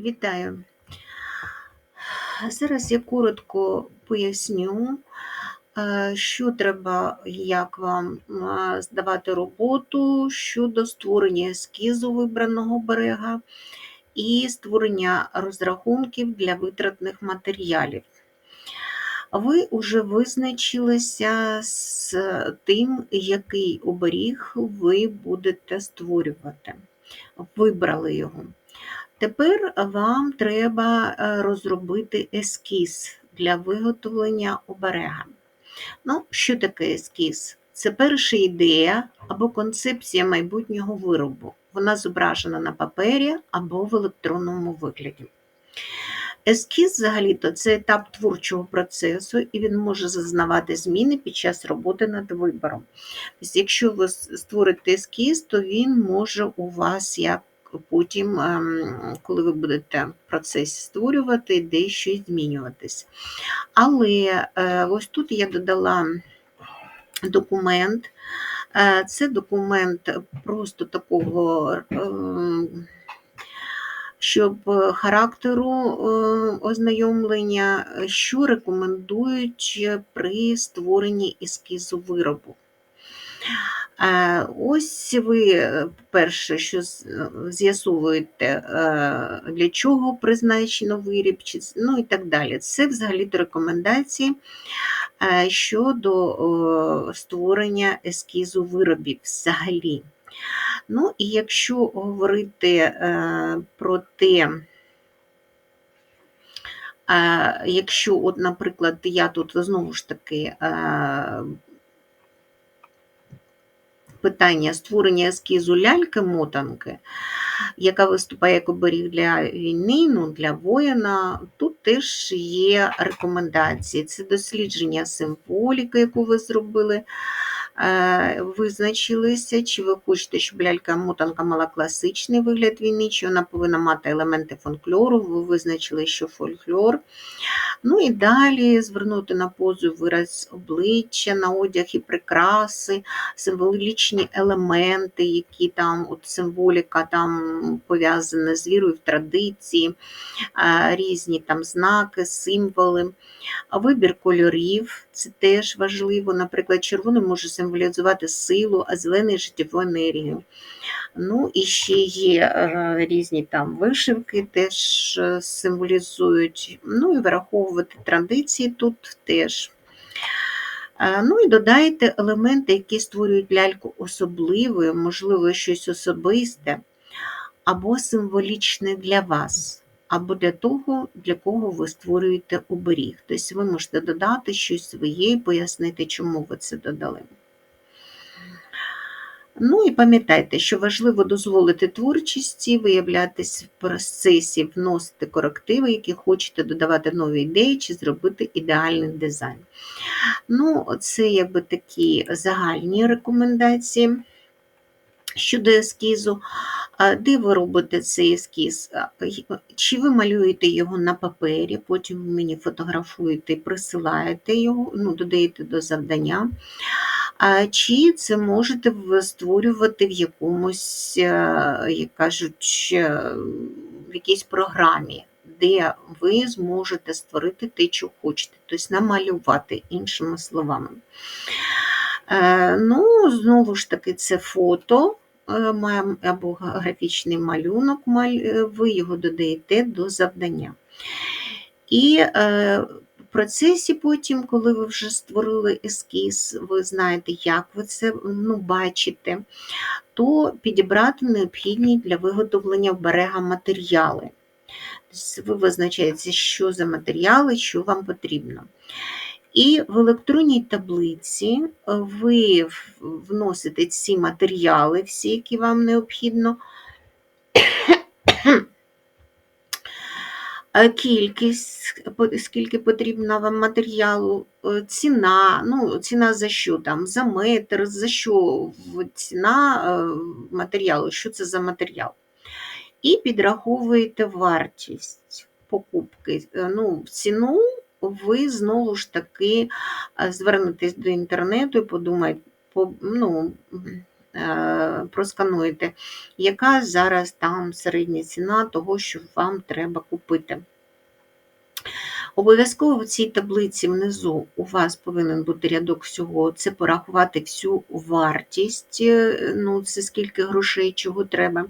Вітаю. Зараз я коротко поясню, е, що треба, як вам е, здавати роботу щодо створення ескізу вибраного берега і створення розрахунків для витратних матеріалів. Ви вже визначилися з тим, який оберіг ви будете створювати. Вибрали його. Тепер вам треба е, розробити ескіз для виготовлення оберега. Ну, Що таке ескіз? Це перша ідея або концепція майбутнього виробу. Вона зображена на папері або в електронному вигляді. Ескіз, взагалі-то, це етап творчого процесу, і він може зазнавати зміни під час роботи над вибором. Тобто, Якщо ви створите ескіз, то він може у вас як потім, ем, коли ви будете в процесі створювати, дещо змінюватись. Але е, ось тут я додала документ. Е, це документ просто такого, ем, щоб характеру е, ознайомлення, що рекомендують при створенні ескізу виробу. Ось ви е, перше, що е, з'ясовуєте, е, для чого призначено виріб, ну і так далі. Це взагалі-то рекомендації щодо створення ескізу виробів взагалі. Ну, і якщо говорити про те, якщо, от, наприклад, я тут знову ж таки питання створення ескізу ляльки-мотанки, яка виступає як оберіг для війни, ну, для воїна, тут теж є рекомендації. Це дослідження символіки, яку ви зробили. Е, визначилися, чи ви хочете, щоб лялька-мотанка мала класичний вигляд війни, чи вона повинна мати елементи фольклору, ви визначили, що фольклор. Ну і далі звернути на позу вираз обличчя, на одяг і прикраси, символічні елементи, які там от символіка там пов'язана з вірою в традиції, різні там знаки, символи. Вибір кольорів це теж важливо. Наприклад, червоний може символізувати силу, а зелений життєву енергію. Ну, і ще є е, різні там вишивки, теж е, символізують. Ну і враховувати традиції тут теж. Е, ну і додайте елементи, які створюють ляльку особливою, можливо, щось особисте або символічне для вас, або для того, для кого ви створюєте оберіг. Тобто ви можете додати щось своє і пояснити, чому ви це додали. Ну і пам'ятайте, що важливо дозволити творчості, виявлятись в процесі, вносити корективи, які хочете додавати нові ідеї чи зробити ідеальний дизайн. Ну, Це якби такі загальні рекомендації щодо ескізу. Де ви робите цей ескіз? Чи ви малюєте його на папері, потім мені фотографуєте присилаєте його, ну, додаєте до завдання. Чи це можете створювати в якомусь, е, як кажуть, е, в якійсь програмі, де ви зможете створити те, що хочете, тобто намалювати, іншими словами. Е, ну, Знову ж таки, це фото або графічний малюнок, ви його додаєте до завдання. І процесі потім, коли ви вже створили ескіз, ви знаєте, як ви це ну, бачите, то підібрати необхідні для виготовлення берега матеріали. Тобто ви визначаєте, що за матеріали, що вам потрібно. І в електронній таблиці ви вносите ці матеріали, всі, які вам необхідно. Е, кількість, скільки потрібно вам матеріалу, е, ціна, ну, ціна за що там, за метр, за що ціна е, матеріалу, що це за матеріал. І підраховуєте вартість покупки. Ну, ціну ви знову ж таки звернетесь до інтернету і подумаєте, ну, проскануєте, яка зараз там середня ціна того, що вам треба купити. Обов'язково в цій таблиці внизу у вас повинен бути рядок всього, це порахувати всю вартість, е, ну, це скільки грошей, чого треба.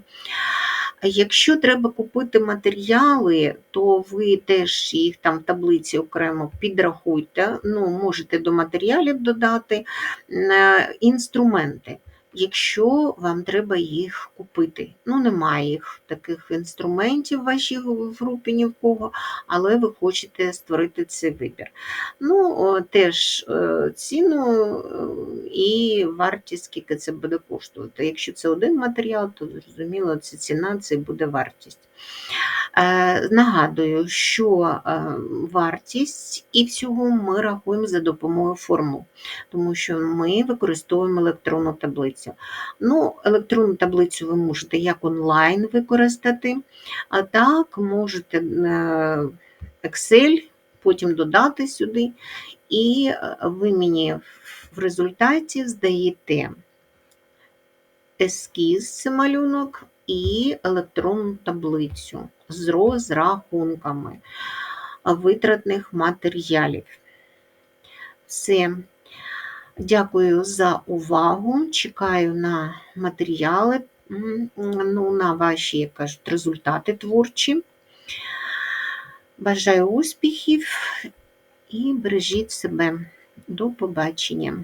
Якщо треба купити матеріали, то ви теж їх там в таблиці окремо підрахуйте, ну, можете до матеріалів додати е, інструменти. Якщо вам треба їх купити. Ну, немає їх таких інструментів в вашій групі ні в кого, але ви хочете створити цей вибір. Ну, теж е, ціну е, і вартість, скільки це буде коштувати. Якщо це один матеріал, то зрозуміло, це ціна, це буде вартість. Е, Нагадую, що е, вартість і всього ми рахуємо за допомогою формул, тому що ми використовуємо електронну таблицю. Ну, електронну таблицю ви можете як онлайн використати, а так можете е, Excel, потім додати сюди, і ви мені в результаті здаєте ескіз, малюнок, і електронну таблицю з розрахунками витратних матеріалів. Все. Дякую за увагу. Чекаю на матеріали, ну, на ваші, як кажуть, результати творчі. Бажаю успіхів і бережіть себе. До побачення.